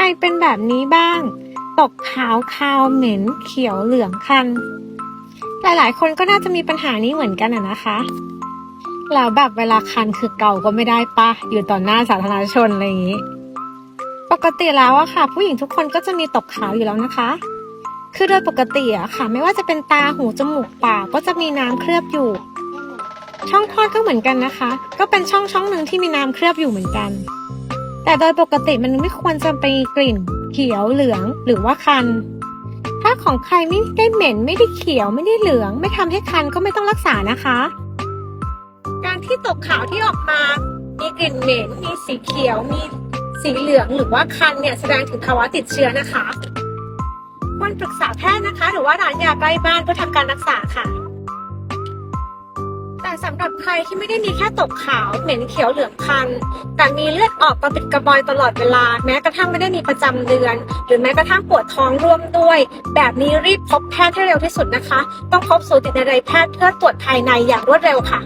รเป็นแบบนี้บ้าง ตกขาวคาวเหม็นเขียวเหลืองคัน หลายๆ คนก็น่าจะมีปัญหานี้เหมือนกันอะนะคะแล้วแบบเวลาคันคือเก่าก็ไม่ได้ปะอยู่ต่อหน้าสาธารณชนอะไรอย่างนี้ ปกติแล้วอะค่ะ ผู้หญิงทุกคนก็จะมีตกขาวอยู่แล้วนะคะ คือโดยปกติอะค่ะ ไม่ว่าจะเป็นตาหูจมูกปากก็จะมีน้ำเคลือบอยู่ ช่องคลอดก็เหมือนกันนะคะ ก็เป็นช่องช่องหนึ่งที่มีน้ำเคลือบอยู่เหมือนกัน แต่โดยปกติมันไม่ควรจะไปกลิ่นเขียวเหลืองหรือว่าคัน ถ้าของใครไม่ได้เหม็นไม่ได้เขียวไม่ได้เหลือง ไม่ทำให้คันก็ไม่ต้องรักษานะคะ การที่ตกขาวที่ออกมา มีกลิ่นเหม็นมีสีเขียวมีสีเหลืองหรือว่าคันเนี่ยแสดงถึงภาวะติดเชื้อนะคะควรปรึกษาแพทย์นะคะ หรือว่าร้านยาใกล้บ้านเพื่อทำการรักษาค่ะำหรับใครที่ไม่ได้มีแค่ตกขาวเหม็นเขียวเหลืองคัน แต่มีเลือดออกกระปิดกระบอยตลอดเวลา แม้กระทั่งไม่ได้มีประจำเดือน หรือแม้กระทั่งปวดท้องร่วมด้วย แบบนี้รีบพบแพทย์ให้เร็วที่สุดนะคะ ต้องพบสูตินรีแพทย์เพื่อตรวจภายในอย่างรวดเร็วค่ะ